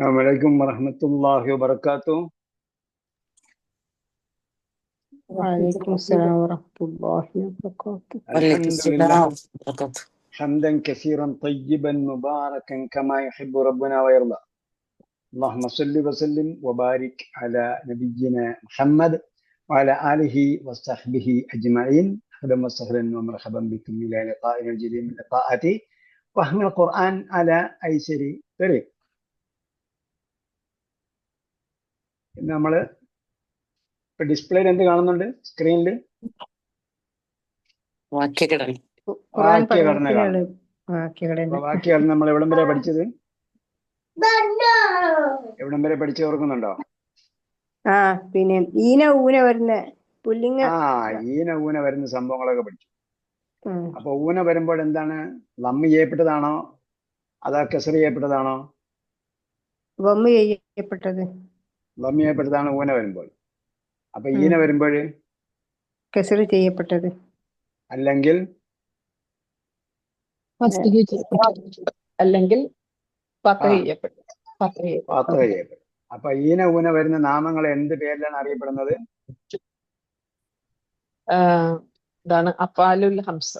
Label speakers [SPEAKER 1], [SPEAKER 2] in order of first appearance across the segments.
[SPEAKER 1] السلام عليكم ورحمة الله وبركاته.
[SPEAKER 2] وعليكم السلام ورحمة الله وبركاته.
[SPEAKER 1] الحمد
[SPEAKER 3] وعليكم السلام
[SPEAKER 1] لله
[SPEAKER 3] ورحمة الله. وبركاته
[SPEAKER 1] حمدا كثيرا طيبا مباركا كما يحب ربنا ويرضى. اللهم صل وسلم وبارك على نبينا محمد وعلى آله وصحبه أجمعين. أهلا وسهلا ومرحبا بكم إلى لقائنا الجديد من لقاءات فهم القرآن على أيسر طريق. നമ്മൾ ഡിസ്പ്ലേയിൽ എന്ത് കാണുന്നുണ്ട്? സ്ക്രീനിൽ
[SPEAKER 3] വാക്യഘടന.
[SPEAKER 1] വാക്യഘടന നമ്മൾ എവിടം വരെ പഠിച്ചത്? എവിടം വരെ പഠിച്ചു ഓർക്കുന്നുണ്ടോ?
[SPEAKER 2] ആ പിന്നെ ഈന ഊന വരുന്ന പുല്ലിങ്
[SPEAKER 1] ആ ഈന ഊന വരുന്ന സംഭവങ്ങളൊക്കെ പഠിച്ചു. അപ്പൊ ഊന വരുമ്പോൾ എന്താണ്? ലമ്മ് ചെയ്യപ്പെട്ടതാണോ? അതോ കെസറി ചെയ്യപ്പെട്ടതാണോ?
[SPEAKER 2] വമ്മ് ചെയ്യപ്പെട്ടത്.
[SPEAKER 1] ലമ്മ് ചെയ്യപ്പെട്ടതാണ് ഊന വരുമ്പോൾ. അപ്പൊ ഈന വരുമ്പോൾ?
[SPEAKER 2] ചെയ്യപ്പെട്ടത്.
[SPEAKER 1] അല്ലെങ്കിൽ?
[SPEAKER 4] അല്ലെങ്കിൽ
[SPEAKER 1] അപ്പൊ ഈന ഊന വരുന്ന നാമങ്ങൾ എന്ത് പേരിലാണ് അറിയപ്പെടുന്നത്?
[SPEAKER 4] ഇതാണ് അഫാലുൽ ഹംസ.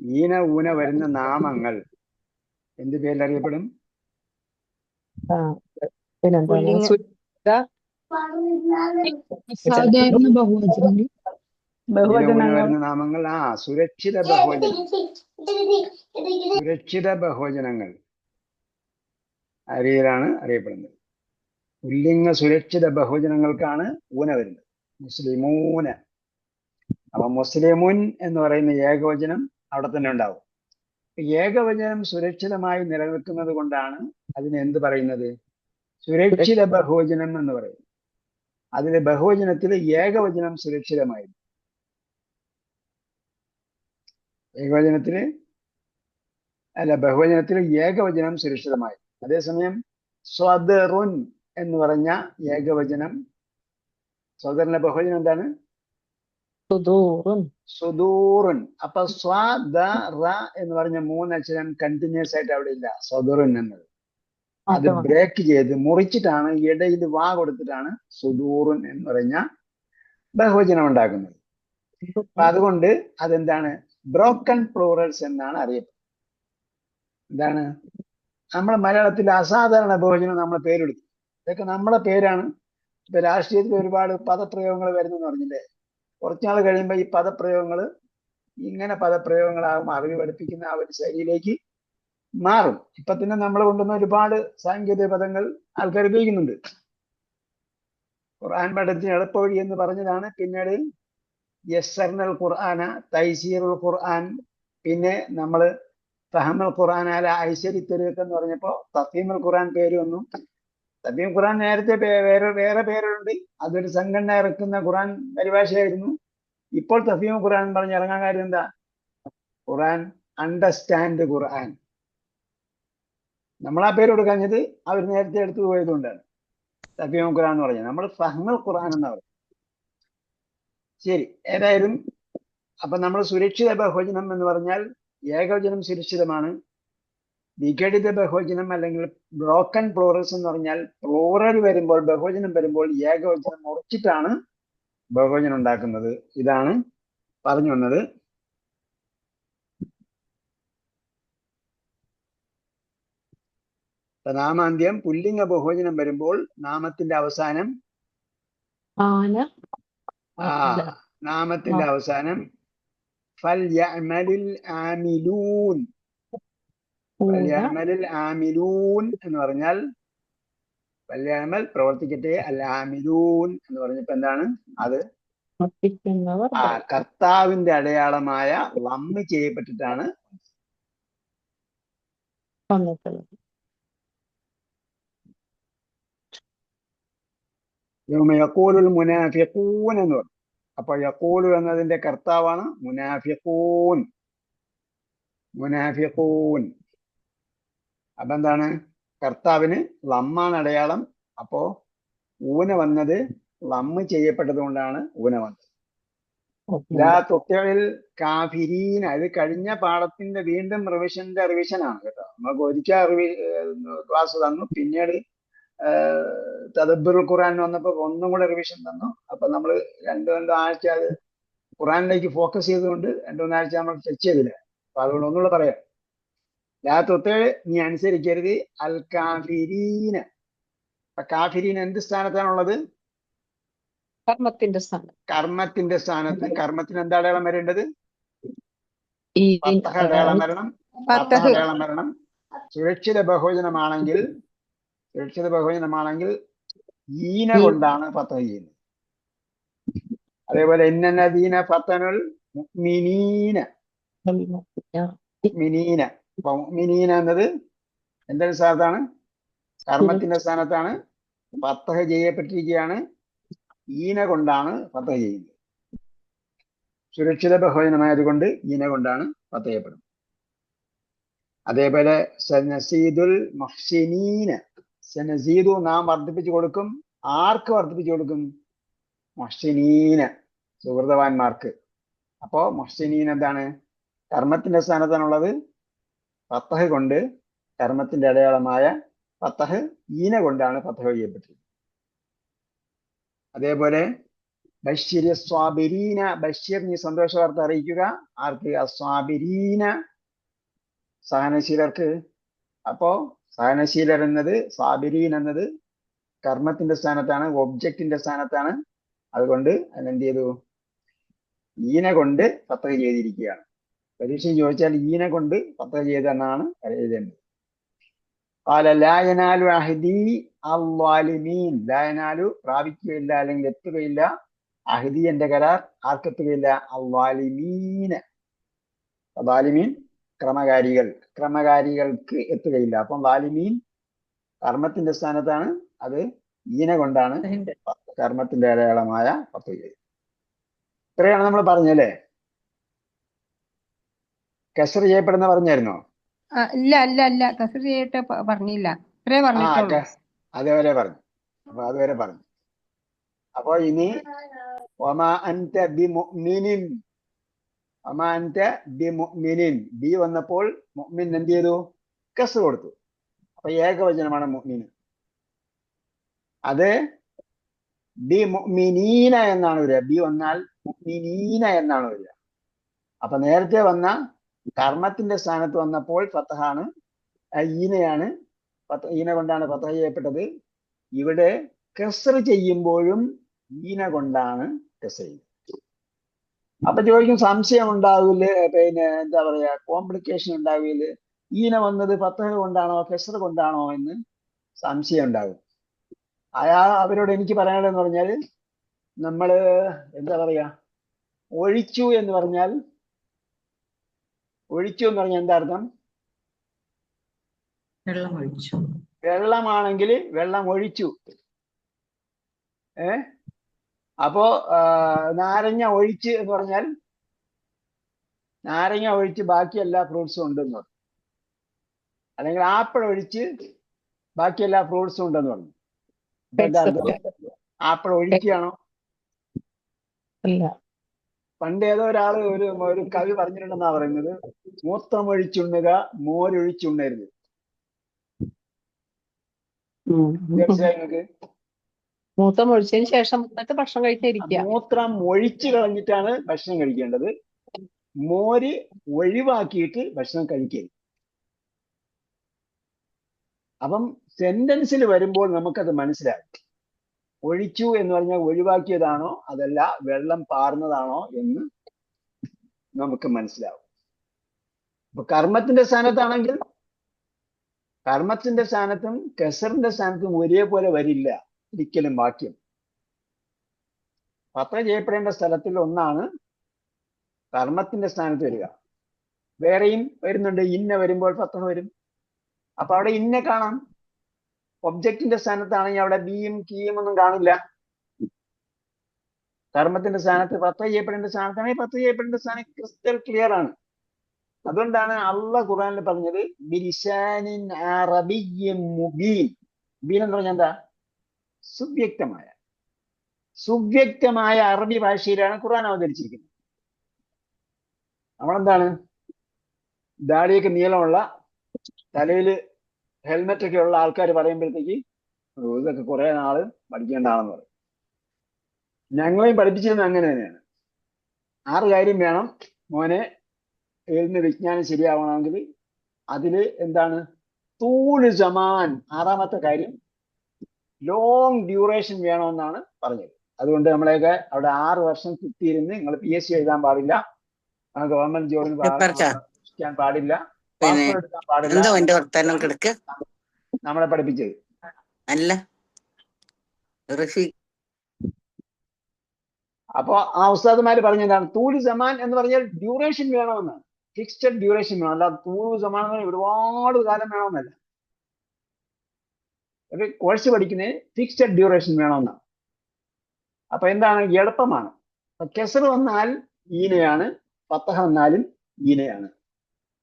[SPEAKER 1] ഈന ഊന വരുന്ന നാമങ്ങൾ എന്ത് പേരിൽ അറിയപ്പെടും?
[SPEAKER 4] പിന്നെന്താണ് ബഹുവചനങ്ങൾ
[SPEAKER 1] നാമങ്ങൾ ആ സുരക്ഷിത ബഹുവചനം സുരക്ഷിത ബഹുവചനങ്ങൾ അരിയിലാണ് അറിയപ്പെടുന്നത്. പുല്ലിംഗ സുരക്ഷിത ബഹുവചനങ്ങൾക്കാണ് ഊന വരുന്നത്. മുസ്ലിമൂന. അപ്പൊ മുസ്ലിമുൻ എന്ന് പറയുന്ന ഏകവചനം അവിടെ തന്നെ ഉണ്ടാവും. ഏകവചനം സുരക്ഷിതമായി നിലനിൽക്കുന്നത് കൊണ്ടാണ് അതിന് എന്ത് പറയുന്നത്? സുരക്ഷിത ബഹുവചനം എന്ന് പറയും. അതിലെ ബഹുവചനത്തിൽ ഏകവചനം സുരക്ഷിതമായി ഏകവചനത്തിൽ അല്ല ബഹുവചനത്തിൽ ഏകവചനം സുരക്ഷിതമായി അതേസമയം സ്വദറുൻ എന്ന് പറഞ്ഞ ഏകവചനം സ്വദറിന്റെ ബഹുവചനം എന്താണ്?
[SPEAKER 4] സുദൂറും
[SPEAKER 1] സുദൂറുൻ. അപ്പൊ സ്വദ എന്ന് പറഞ്ഞ മൂന്നക്ഷരം കണ്ടിന്യൂസ് ആയിട്ട് അവിടെ ഇല്ല. സ്വദുറുൻ എന്നത്. അത് ബ്രേക്ക് ചെയ്ത് മുറിച്ചിട്ടാണ് ഇടയിൽ വാ കൊടുത്തിട്ടാണ് സുദൂറുൻ എന്ന് പറഞ്ഞ ബഹുവചനം ഉണ്ടാക്കുന്നത്. അപ്പൊ അതുകൊണ്ട് അതെന്താണ്? ബ്രോക്കൺ പ്ലൂറൽസ് എന്നാണ് അറിയപ്പെടുന്നത്. എന്താണ്? നമ്മളെ മലയാളത്തിൽ അസാധാരണ ബഹുവചനം നമ്മളെ പേരെടുത്തു. ഇതൊക്കെ നമ്മളെ പേരാണ്. ഇപ്പൊ രാഷ്ട്രീയത്തിൽ ഒരുപാട് പദപ്രയോഗങ്ങൾ വരുന്നെന്ന് പറഞ്ഞില്ലേ? കുറച്ചുനാൾ കഴിയുമ്പോൾ ഈ പദപ്രയോഗങ്ങൾ ഇങ്ങനെ പദപ്രയോഗങ്ങളാകും അറിവ് പഠിപ്പിക്കുന്ന ആ ഒരു ശൈലിയിലേക്ക് മാറും. ഇപ്പൊ തന്നെ നമ്മൾ കൊണ്ടുവന്ന ഒരുപാട് സാങ്കേതിക പദങ്ങൾ ആൾക്കാർ ഉപയോഗിക്കുന്നുണ്ട്. ഖുർആൻ പഠനത്തിന് എളുപ്പവഴി എന്ന് പറഞ്ഞതാണ്. പിന്നീട് യസ്സർനൽ ഖുർആന തൈസീറുൽ ഖുർആൻ പിന്നെ നമ്മൾ ഫഹമൽ ഖുർആൻ അല ഐശ്വരി തെരുവൊക്കെ എന്ന് പറഞ്ഞപ്പോ തഫീമുൽ ഖുർആൻ പേര് വന്നു. തഫീം ഖുർആൻ നേരത്തെ വേറെ വേറെ പേരുണ്ട്. അതൊരു സംഘടന ഇറക്കുന്ന ഖുർആൻ പരിഭാഷയായിരുന്നു. ഇപ്പോൾ തഫീം ഖുർആൻ പറഞ്ഞ് ഇറങ്ങാൻ കാര്യം എന്താ? Quran understand Quran. നമ്മൾ ആ പേര് കൊടുക്കാഞ്ഞത് അവർ നേരത്തെ എടുത്തു പോയതുകൊണ്ടാണ്. തഫീം ഖുറാൻ എന്ന് പറഞ്ഞത്. നമ്മൾ സഹങ്ങൾ ഖുറാൻ എന്നാ പറയുന്നത്. ശരി ഏതായാലും അപ്പൊ നമ്മൾ സുരക്ഷിത ബഹുവചനം എന്ന് പറഞ്ഞാൽ ഏകവചനം സുരക്ഷിതമാണ്. വിഘടിത ബഹുവചനം അല്ലെങ്കിൽ ബ്രോക്കൺ പ്ലോറസ് എന്ന് പറഞ്ഞാൽ പ്ലൂറൽ വരുമ്പോൾ ബഹുവചനം വരുമ്പോൾ ഏകവചനം മുറിച്ചിട്ടാണ് ബഹുവചനം ഉണ്ടാക്കുന്നത്. ഇതാണ് പറഞ്ഞു വന്നത്. നാമാന്ത്യം പുല്ലിംഗ ബഹുവചനം വരുമ്പോൾ നാമത്തിന്റെ അവസാനം
[SPEAKER 4] ആന.
[SPEAKER 1] ആ നാമത്തിന്റെ അവസാനം. ഫൽ ആമിലൂൻ. ആമിലൂൻ എന്ന് പറഞ്ഞാൽ ഫൽയഅമൽ പ്രവർത്തിക്കട്ടെ അൽ ആമിലൂൻ എന്ന് പറഞ്ഞപ്പോ എന്താണ്? അത് ആ കർത്താവിന്റെ അടയാളമായ ലമ്മ് ചെയ്യപ്പെട്ടിട്ടാണ്
[SPEAKER 4] വന്നിട്ടുള്ളത്.
[SPEAKER 1] യൗമ യഖൂലുൽ മുനാഫിഖൂൻ എന്ന് പറഞ്ഞു അപ്പൊ യഖൂലു എന്നതിന്റെ കർത്താവാണ് മുനാഫിഖൂൻ. മുനാഫിഖൂൻ. അപ്പൊ എന്താണ്? കർത്താവിന് ലമ്മാണ് അടയാളം. അപ്പോ ഊന വന്നത് ലമ്മ് ചെയ്യപ്പെട്ടത് കൊണ്ടാണ് ഊന വന്നത്. തുത്തിൽ കാഫിരീൻ അത് കഴിഞ്ഞ പാഠത്തിന്റെ വീണ്ടും റിവിഷന്റെ റിവിഷനാണ് ആണ് കേട്ടോ. നമുക്ക് ഒരിക്കൽ ക്ലാസ് തന്നു. പിന്നീട് തദബുൽ ഖുറാൻ വന്നപ്പോൾ ഒന്നും കൂടെ റിവിഷൻ തന്നു. അപ്പൊ നമ്മൾ രണ്ടു രണ്ടു ആഴ്ച അത് ഖുറാനിലേക്ക് ഫോക്കസ് ചെയ്തുകൊണ്ട് രണ്ടു മൂന്നാഴ്ച നമ്മൾ ടച്ച് ചെയ്തില്ല. അപ്പൊ അതുകൊണ്ട് ഒന്നുകൂടെ പറയാം. ലാത്തൊത്ത് നീ അനുസരിക്കരുത്. അൽ കാഫിരീന. അപ്പൊ കാഫിരീൻ എന്ത് സ്ഥാനത്താണുള്ളത്?
[SPEAKER 4] കർമ്മത്തിന്റെ സ്ഥാനം.
[SPEAKER 1] കർമ്മത്തിന്റെ സ്ഥാനത്ത്. കർമ്മത്തിന് എന്താ അടയാളം വരേണ്ടത്? അടയാളം വരണം. അടയാളം വരണം. സുരക്ഷിത ബഹുവചനമാണെങ്കിൽ സുരക്ഷിത ബഹുവചനമാണെങ്കിൽ ഈന കൊണ്ടാണ് ഫത്ത ചെയ്യുന്നത്. അതേപോലെ ഇന്നദീന ഫത്തനുൽ മിനീന മിനീന മിനീന എന്നത് എന്തൊരു സ്ഥാനത്താണ്? കർമ്മത്തിന്റെ സ്ഥാനത്താണ്. ഫത്തഹ ചെയ്യപ്പെട്ടിരിക്കുകയാണ്. ഈന കൊണ്ടാണ് ഫത്തഹ ചെയ്യുന്നത്. സുരക്ഷിത ബഹുവചനമായതുകൊണ്ട് ഈന കൊണ്ടാണ് ഫത്തഹ ചെയ്യപ്പെടുന്നത്. അതേപോലെ സനസീദുൽ മഹ്സിനീന. സനസീദു നാം വർദ്ധിപ്പിച്ചു കൊടുക്കും. ആർക്ക് വർദ്ധിപ്പിച്ചു കൊടുക്കും? മഹ്സിനീന സുഹൃതവാന്മാർക്ക്. അപ്പോ മഹ്സിനീൻ എന്താണ്? കർമ്മത്തിന്റെ സ്ഥാനത്താണുള്ളത്. പത്തഹ് കൊണ്ട് കർമ്മത്തിന്റെ അടയാളമായ പത്തഹ് ഈന കൊണ്ടാണ് പത്തഹ ചെയ്യപ്പെട്ടിരിക്കുന്നത് അതേപോലെ ബഷീർ സ്വാബിരീന ബഷീർ നീ സന്തോഷ വാർത്ത അറിയിക്കുക. ആർക്ക്? അസ്വാബിരീന സഹനശീലർക്ക്. അപ്പോ സഹനശീലർ എന്നത് സ്വാബിരീൻ എന്നത് കർമ്മത്തിന്റെ സ്ഥാനത്താണ് ഒബ്ജക്റ്റിന്റെ സ്ഥാനത്താണ് അതുകൊണ്ട് അതിനെന്ത് ചെയ്തു ഈന കൊണ്ട് ഫത്തഹ ചെയ്തിരിക്കുകയാണ് പരീക്ഷ ചോദിച്ചാൽ ഈന കൊണ്ട് ഫത്തഹ ചെയ്തെന്നാണ് എഴുതേണ്ടത് قال لا ينال عهدي الظالمين لا ينال പ്രാപിക്കുകയില്ല അല്ലെങ്കിൽ എത്തുകയില്ല അഹദി എന്റെ കരാർ ആർക്കെത്തുകയില്ല അവാലിമീന വാലിമീൻ ക്രമകാരികൾ ക്രമകാരികൾക്ക് എത്തുകയില്ല. അപ്പം വാലിമീൻ കർമ്മത്തിന്റെ സ്ഥാനത്താണ് അത് ഈന കൊണ്ടാണ് കർമ്മത്തിന്റെ അടയാളമായ പത്ത് ചെയ്തത് ഇത്രയാണ് നമ്മൾ പറഞ്ഞല്ലേ കസർ ചെയ്യപ്പെടുന്ന പറഞ്ഞായിരുന്നോ?
[SPEAKER 2] ഇല്ല അല്ല അല്ല കസർ ചെയ്യട്ടെ പറഞ്ഞില്ല. ഇത്രേ
[SPEAKER 1] അതുവരെ പറഞ്ഞു. അപ്പൊ അതുവരെ പറഞ്ഞു. അപ്പൊ ഇനി ഒമാ അൻത ബിമുഅ്മിനിൻ ബി വന്നപ്പോൾ മുഅ്മിൻ എന്ത് ചെയ്തു? കസ് കൊടുത്തു. അപ്പൊ ഏകവചനമാണ് മുഅ്മിൻ. അത് ബി മുഅ്മിനീന എന്നാണ് വരിക. ബി വന്നാൽ മുഅ്മിനീന എന്നാണ് വരിക. അപ്പൊ നേരത്തെ വന്ന കർമ്മത്തിന്റെ സ്ഥാനത്ത് വന്നപ്പോൾ ഫത്തഹാണ് ഈനയാണ് ഈന കൊണ്ടാണ് ഫത്തഹ ചെയ്യപ്പെട്ടത്. ഇവിടെ കസർ ചെയ്യുമ്പോഴും ഈന കൊണ്ടാണ് കസർ ചെയ്യുന്നത്. അപ്പൊ ചോദിക്കും സംശയം ഉണ്ടാവില്ല പിന്നെ എന്താ പറയാ കോംപ്ലിക്കേഷൻ ഉണ്ടാവില്ല ഈന വന്നത് ഫത്തഹ കൊണ്ടാണോ ഫെസർ കൊണ്ടാണോ എന്ന് സംശയം ഉണ്ടാകും അയാ അവരോട് എനിക്ക് പറയാനുള്ളതെന്ന് പറഞ്ഞാൽ നമ്മൾ എന്താ പറയാ ഒഴിച്ചു എന്ന് പറഞ്ഞാൽ ഒഴിച്ചു എന്ന് പറഞ്ഞാൽ എന്താ അർത്ഥം?
[SPEAKER 3] വെള്ളം ഒഴിച്ചു.
[SPEAKER 1] വെള്ളമാണെങ്കിൽ വെള്ളം ഒഴിച്ചു. ഏ? അപ്പോ നാരങ്ങ ഒഴിച്ച് എന്ന് പറഞ്ഞാൽ നാരങ്ങ ഒഴിച്ച് ബാക്കി എല്ലാ ഫ്രൂട്ട്സും ഉണ്ടെന്ന് പറഞ്ഞു. അല്ലെങ്കിൽ ആപ്പിൾ ഒഴിച്ച് ബാക്കി എല്ലാ ഫ്രൂട്ട്സും ഉണ്ടെന്ന് പറഞ്ഞു. ആപ്പിൾ ഒഴിക്കുകയാണോ? പണ്ട് ഏതോ ഒരാൾ ഒരു ഒരു കവി പറഞ്ഞിട്ടുണ്ടെന്നാ പറയുന്നത്. മൂത്രമൊഴിച്ചുണ്ണുക മോരൊഴിച്ചുണ്ണരുത്. മനസ്സിലായി നിങ്ങൾക്ക്?
[SPEAKER 4] മൂത്തം ഒഴിച്ചതിന് ശേഷം എന്നിട്ട് ഭക്ഷണം കഴിച്ചിരിക്കുക
[SPEAKER 1] മൂത്രം ഒഴിച്ചു കളഞ്ഞിട്ടാണ് ഭക്ഷണം കഴിക്കേണ്ടത്. മോര് ഒഴിവാക്കിയിട്ട് ഭക്ഷണം കഴിക്കരുത്. അപ്പം സെന്റൻസിൽ വരുമ്പോൾ നമുക്കത് മനസ്സിലാകും ഒഴിച്ചു എന്ന് പറഞ്ഞാൽ ഒഴിവാക്കിയതാണോ അതല്ല വെള്ളം പാർന്നതാണോ എന്ന് നമുക്ക് മനസ്സിലാവും. അപ്പൊ കർമ്മത്തിന്റെ സ്ഥാനത്താണെങ്കിൽ കർമ്മത്തിന്റെ സ്ഥാനത്തും കെസറിന്റെ സ്ഥാനത്തും ഒരേപോലെ വരില്ല. ഒരിക്കലും വാക്യം പത്ര ചെയ്യപ്പെടേണ്ട സ്ഥലത്തിൽ ഒന്നാണ് കർമ്മത്തിന്റെ സ്ഥാനത്ത് വരിക. വേറെയും വരുന്നുണ്ട്. ഇന്ന വരുമ്പോൾ പത്രം വരും. അപ്പൊ അവിടെ ഇന്ന കാണാം. ഒബ്ജക്റ്റിന്റെ സ്ഥാനത്താണെങ്കിൽ അവിടെ ബിയും കീയും ഒന്നും കാണില്ല. കർമ്മത്തിന്റെ സ്ഥാനത്ത് പത്ര ചെയ്യപ്പെടേണ്ട സ്ഥാനത്താണെങ്കിൽ പത്ര ചെയ്യപ്പെടേണ്ട സ്ഥാനം ക്രിസ്റ്റൽ ക്ലിയർ ആണ്. അതുകൊണ്ടാണ് അള്ള ഖുറാനിൽ പറഞ്ഞത് മുബീൻ എന്ന് പറഞ്ഞാൽ എന്താ? സുവ്യക്തമായ സുവ്യക്തമായ അറബി ഭാഷയിലാണ് ഖുർആൻ അവതരിച്ചിരിക്കുന്നത്. നമ്മളെന്താണ്? ദാടിയൊക്കെ നീളമുള്ള തലയിൽ ഹെൽമെറ്റ് ഒക്കെ ഉള്ള ആൾക്കാർ പറയുമ്പോഴത്തേക്ക് "ഓ, ഇതൊക്കെ കുറെ നാൾ പഠിക്കേണ്ടതാണെന്ന് പറയും. ഞങ്ങളെയും പഠിപ്പിച്ചിരുന്നത് അങ്ങനെ തന്നെയാണ്. ആറ് കാര്യം വേണം. മോനെ എഴുതുന്ന വിജ്ഞാനം ശരിയാവണമെങ്കിൽ അതിൽ എന്താണ്? തൂൾ ജമാൻ. ആറാമത്തെ കാര്യം ലോങ് ഡ്യൂറേഷൻ വേണമെന്നാണ് പറഞ്ഞത്. അതുകൊണ്ട് നമ്മളെയൊക്കെ അവിടെ ആറ് വർഷം കിട്ടിയിരുന്ന് നിങ്ങൾ പി എസ് സി എഴുതാൻ പാടില്ല. ഗവൺമെന്റ് ജോലിന്. താമസിക്കാൻ പാടില്ല. പാടില്ല. നമ്മളെ പഠിപ്പിച്ചത്.
[SPEAKER 3] അല്ല.
[SPEAKER 1] അപ്പൊ ആ ഉസ്താദുമാര് പറഞ്ഞതാണ് തൂലി സമാൻ എന്ന് പറഞ്ഞാൽ ഡ്യൂറേഷൻ വേണമെന്നാണ്. ഫിക്സ്ഡ് ഡ്യൂറേഷൻ വേണം. അല്ലാതെ തൂലു സമാൻ എന്ന് പറഞ്ഞാൽ ഒരുപാട് കാലം വേണമെന്നല്ല. കോഴ്സ് പഠിക്കുന്നതിന് ഫിക്സ്ഡ് ഡ്യൂറേഷൻ വേണമെന്നാണ് അപ്പൊ എന്താണ്? എളുപ്പമാണ്. കെസർ വന്നാൽ ഈനയാണ് പത്തഹ വന്നാലും ഈനയാണ്.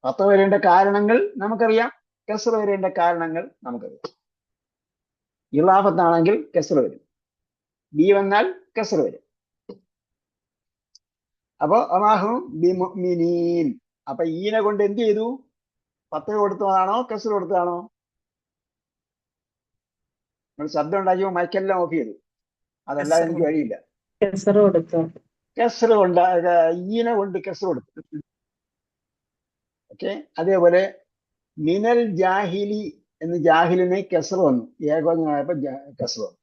[SPEAKER 1] പത്ത് വരേണ്ട കാരണങ്ങൾ നമുക്കറിയാം. കെസർ വരേണ്ട കാരണങ്ങൾ നമുക്കറിയാം. ഇളാഫത്താണെങ്കിൽ കെസർ വരും. ബി വന്നാൽ കെസർ വരും. അപ്പൊ അമാഹും അപ്പൊ ഈനെ കൊണ്ട് എന്ത് ചെയ്തു? പത്ത് കൊടുത്തതാണോ? കെസർ കൊടുത്തതാണോ? നമ്മൾ ശബ്ദം ഉണ്ടാക്കിയപ്പോൾ മൈക്കെല്ലാം ഓഫ് ചെയ്തു അതല്ലാതെ എനിക്ക് വഴിയില്ല
[SPEAKER 4] കെസറ് കൊടുത്തു
[SPEAKER 1] കെസർ കൊണ്ട് ഈന കൊണ്ട് കെസർ കൊടുത്തു ഓക്കെ അതേപോലെ മിനൽ ജാഹിലി എന്ന് ജാഹിലിന് കെസർ വന്നു ഏകോചനമായപ്പോ കെസർ വന്നു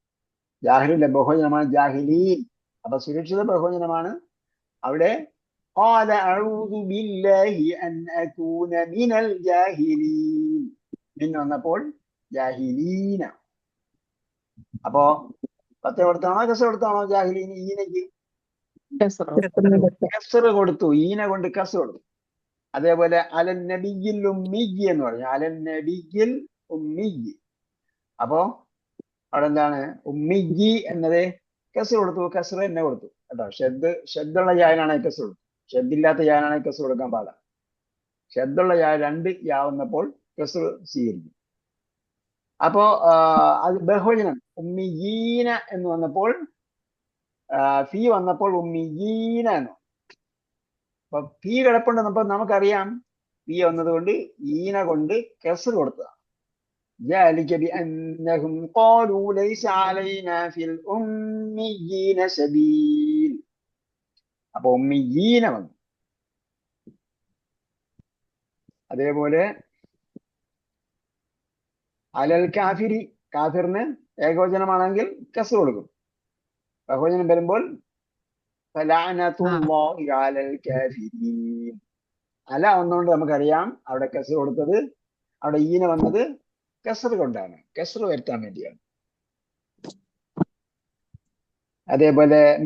[SPEAKER 1] ജാഹിലിന്റെ ബഹുവചനമാണ് ജാഹിലീൻ അപ്പൊ സുരക്ഷിത ബഹുവചനമാണ് അവിടെ قال أعوذ بالله أن أكون من الجاهلين മിൻ വന്നപ്പോൾ ജാഹിലീന അപ്പോ പത്ത് കൊടുത്താണോ? കസർ കൊടുത്താണോ ജാഹിലീന് ഈനയ്ക്ക്?
[SPEAKER 4] കെസറ്
[SPEAKER 1] കസർ കൊടുത്തു. ഈന കൊണ്ട് കസർ കൊടുത്തു. അതേപോലെ അലൻ നബിയിൽ ഉമ്മിജി എന്ന് പറഞ്ഞു. അലൻ നബിയിൽ ഉമ്മിജി അപ്പോ അവിടെ എന്താണ്? ഉമ്മിജി എന്നത് കസർ കൊടുത്തു. കസർ എന്നെ കൊടുത്തു. കേട്ടോ. ഷെദ് ഷെദ്ദുള്ള യാനാണ് കസർ കൊടുത്തു. ഷെദ്ദില്ലാത്ത യാനാണ് കസർ കൊടുക്കാൻ പാടില്ല ഷെദ്ദുള്ള യാ രണ്ട് യാവുന്നപ്പോൾ കസർ സ്വീകരിക്കും. അപ്പോ ആ, അത് ബഹുവചനം ഉമ്മിയീന എന്ന് വന്നപ്പോൾ ആ, ഫീ വന്നപ്പോൾ ഉമ്മിയീന എന്ന് അപ്പൊ ഫീ കിടപ്പുണ്ട് അപ്പൊ നമുക്കറിയാം ഫീ വന്നതുകൊണ്ട് ഈന കൊണ്ട് കെസർ കൊടുത്തതാണ് ذلك بأنهم قالوا ليس علينا في الأميين سبيل അപ്പൊ ഉമ്മിയീന വന്നു അതേപോലെ അലൽ കാഫിരി കാഫിറിന് ഏകവചനമാണെങ്കിൽ കസ് കൊടുക്കും. ബഹുവചനം വരുമ്പോൾ അല വന്നുകൊണ്ട് നമുക്കറിയാം അവിടെ കസർ കൊടുത്തത് അവിടെ ഈന വന്നത് കസർ കൊണ്ടാണ്. കസർ വരുത്താൻ വേണ്ടിയാണ്. അതേപോലെ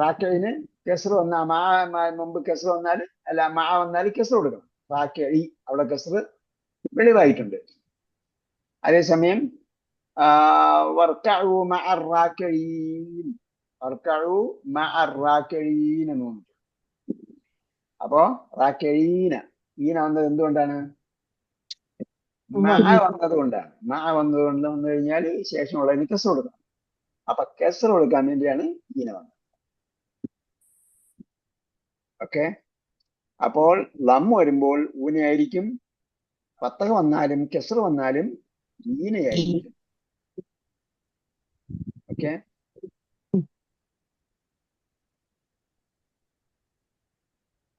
[SPEAKER 1] റാക്കേഴിന് വന്ന മാ- മുമ്പ് കസർ വന്നാൽ അല്ല മാ വന്നാൽ കസർ കൊടുക്കണം. റാക്കേഴി അവിടെ കസർ വെളിവായിട്ടുണ്ട്. അതേസമയം വർക്കഴു വർക്കഉ എന്ന് വന്നിട്ടുണ്ട് അപ്പോ റാക്കഴീന ഈന വന്നത് എന്തുകൊണ്ടാണ്? മഹ വന്നത് കൊണ്ടാണ്. മഹ വന്നത് കൊണ്ട് വന്നു കഴിഞ്ഞാൽ ശേഷമുള്ളതിന് കെസർ കൊടുക്കണം അപ്പൊ കെസർ കൊടുക്കാൻ വേണ്ടിയാണ് ഈന വന്നത്. ഓക്കെ? അപ്പോൾ ലം വരുമ്പോൾ ഊനയായിരിക്കും. പത്തക വന്നാലും കെസർ വന്നാലും ഈനയായിരിക്കും ഓക്കെ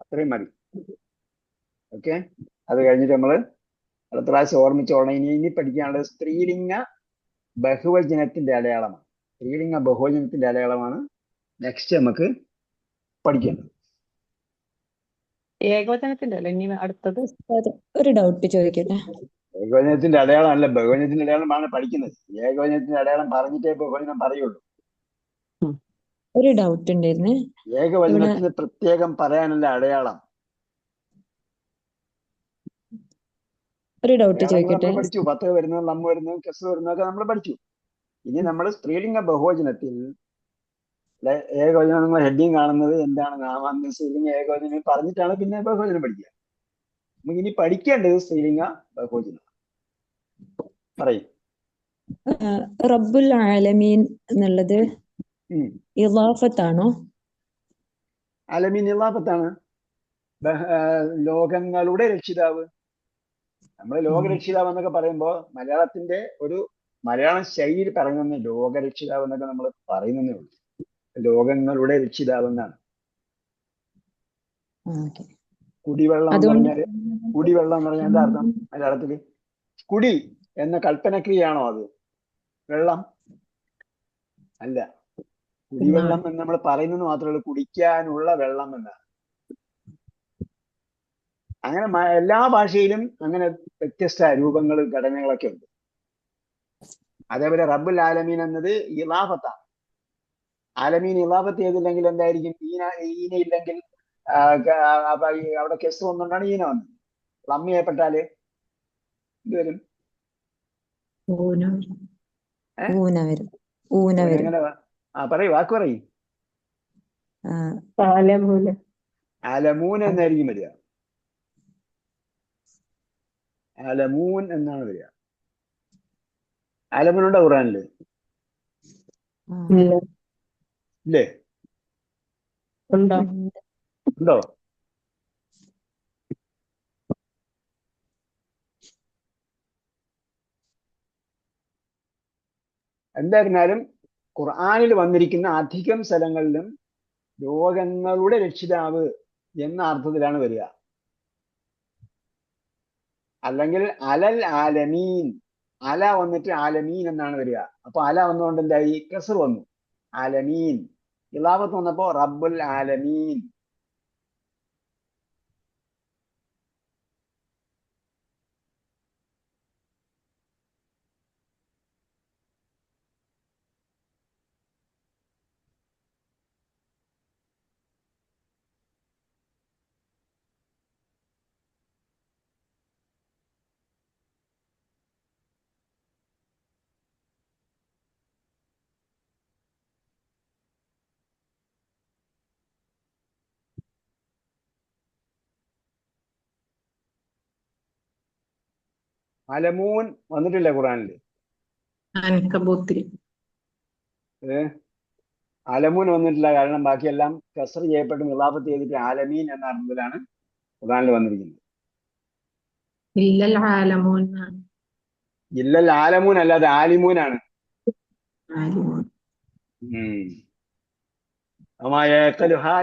[SPEAKER 1] അത്രയും മതി. ഓക്കെ അത് കഴിഞ്ഞിട്ട് നമ്മൾ അടുത്ത പ്രാവശ്യം ഓർമ്മിച്ചോളണം ഇനി ഇനി പഠിക്കാനുള്ളത് സ്ത്രീലിംഗ ബഹുവചനത്തിന്റെ അടയാളമാണ്. സ്ത്രീലിംഗ ബഹുവചനത്തിന്റെ അടയാളമാണ് നെക്സ്റ്റ് നമുക്ക് പഠിക്കേണ്ടത്.
[SPEAKER 4] ഏകവചനത്തിന്റെ അല്ലേ ഇനി അടുത്തത്?
[SPEAKER 5] ഒരു ഡൗട്ട് ചോദിക്കട്ടെ?
[SPEAKER 1] ഏകവചനത്തിന്റെ അടയാളം അല്ല ബഹുവചനത്തിന്റെ അടയാളമാണ് പഠിക്കുന്നത്. ഏകവചനത്തിന്റെ അടയാളം പറഞ്ഞിട്ടേ ബഹുവചനം പറയുള്ളൂ.
[SPEAKER 5] ഒരു ഡൗട്ട് ഉണ്ടായിരുന്നു.
[SPEAKER 1] ഏകവചനത്തിന് പ്രത്യേകം പറയാനല്ല അടയാളം.
[SPEAKER 5] ഒരു ഡൗട്ട് ചോദിക്കട്ടെ?
[SPEAKER 1] പഠിച്ചു. പത്ത് വരുന്നത് നമ്മ വരുന്നത് കെസ് വരുന്നതൊക്കെ നമ്മൾ പഠിച്ചു. ഇനി നമ്മൾ സ്ത്രീലിംഗ ബഹുവചനത്തിൽ ഏകവചനം നമ്മൾ ഹെഡിങ് കാണുന്നത് എന്താണ്? നാമാന്ത സ്ത്രീലിംഗ ഏകവചനം പറഞ്ഞിട്ടാണ് പിന്നെ ബഹുവചനം പഠിക്കുക. നമുക്ക് ഇനി പഠിക്കേണ്ടത് സ്ത്രീലിംഗ ബഹുവചനം
[SPEAKER 5] റബ്ബുൽ ആലമീൻ എന്നുള്ളത്. ഇളാഫത്താണോ
[SPEAKER 1] അലമീൻ ഇലാപത്താണ് ലോകങ്ങളുടെ രക്ഷിതാവ്. നമ്മൾ ലോകരക്ഷിതാവ് എന്നൊക്കെ പറയുമ്പോ മലയാളത്തിന്റെ ഒരു മലയാളം ശൈലി പറയുന്ന ലോകരക്ഷിതാവ് എന്നൊക്കെ നമ്മൾ പറയുന്നതേ ഉള്ളൂ. ലോകങ്ങളുടെ രക്ഷിതാവ് എന്നാണ്. കുടിവെള്ളം എന്ന് പറഞ്ഞാൽ കുടിവെള്ളം എന്ന് പറഞ്ഞാൽ എന്താ അർത്ഥം? മലയാളത്തിൽ? കുടി. എന്ന കൽപ്പനക്രിയയാണോ അത്? വെള്ളം? അല്ല. കുടിവെള്ളം എന്ന്? നമ്മൾ പറയുന്നത് മാത്രമേ ഉള്ളൂ. കുടിക്കാനുള്ള വെള്ളം എന്നാണ്. അങ്ങനെ എല്ലാ ഭാഷയിലും അങ്ങനെ വ്യത്യസ്ത രൂപങ്ങൾ ഘടനകളൊക്കെ ഉണ്ട്. അതേപോലെ റബ്ബുൽ ആലമീൻ എന്നത് ഇലാഫത്താണ്. ആലമീൻ ഇലാഫത്ത് ചെയ്തില്ലെങ്കിൽ എന്തായിരിക്കും? ഈന ഈന ഇല്ലെങ്കിൽ അവിടെ കെസ് വന്നുകൊണ്ടാണ് ഈന വന്നത്. ലമ്മ ചെയ്യപ്പെട്ടാൽ ഇത് വരും?
[SPEAKER 5] ഊന വരും. ഊന വരും.
[SPEAKER 1] ആ പറയൂ വാക്ക് പറയും. അലമൂൻ എന്നായിരിക്കും വരിക. അലമൂൻ എന്നാണ് വരിക. അലമൂനുണ്ടോ ഖുറാനിൽ
[SPEAKER 5] ആ,
[SPEAKER 2] ഇല്ല.
[SPEAKER 1] ഇല്ലേ?
[SPEAKER 2] ഉണ്ടോ?
[SPEAKER 1] എന്തായിരുന്നാലും ഖുർആാനിൽ വന്നിരിക്കുന്ന അധികം സ്ഥലങ്ങളിലും ലോകങ്ങളുടെ രക്ഷിതാവ് എന്ന അർത്ഥത്തിലാണ് വരിക. അല്ലെങ്കിൽ അലൽ ആലമീൻ അല വന്നിട്ട് ആലമീൻ എന്നാണ് വരിക. അപ്പൊ അല വന്നുകൊണ്ട് എന്തായി? കസർ വന്നു. ആലമീൻ. ഇളാവത്ത് വന്നപ്പോ റബ്ബുൽ ആലമീൻ. അലമൂൻ വന്നിട്ടില്ല ഖുറാനിൽ അലമൂൻ വന്നിട്ടില്ല. കാരണം ബാക്കിയെല്ലാം കസർ ചെയ്യപ്പെട്ട് മുലാഫത്ത് ചെയ്തിട്ട് ആലമീൻ എന്ന അർത്ഥത്തിലാണ് ഖുറാനിൽ വന്നിരിക്കുന്നത്.
[SPEAKER 4] ഇല്ലൽ ആലമൂൻ
[SPEAKER 1] അല്ലാതെ ആലിമൂനാണ്.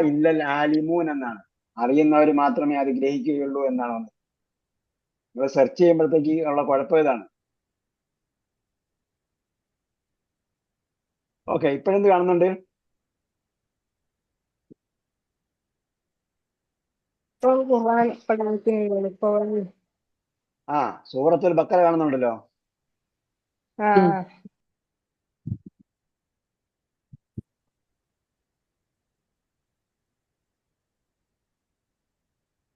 [SPEAKER 1] ഇല്ലൽ ആലിമൂൻ എന്നാണ്. അറിയുന്നവർ മാത്രമേ അത് ഗ്രഹിക്കുകയുള്ളൂ എന്നാണ് വന്നത്. നിങ്ങൾ സെർച്ച് ചെയ്യുമ്പോഴത്തേക്ക് ഉള്ള കുഴപ്പം ഇതാണ്. ഓക്കെ ഇപ്പോഴെന്ത് കാണുന്നുണ്ട്? ആ സൂറത്തുൽ ബക്കറ കാണുന്നുണ്ടല്ലോ.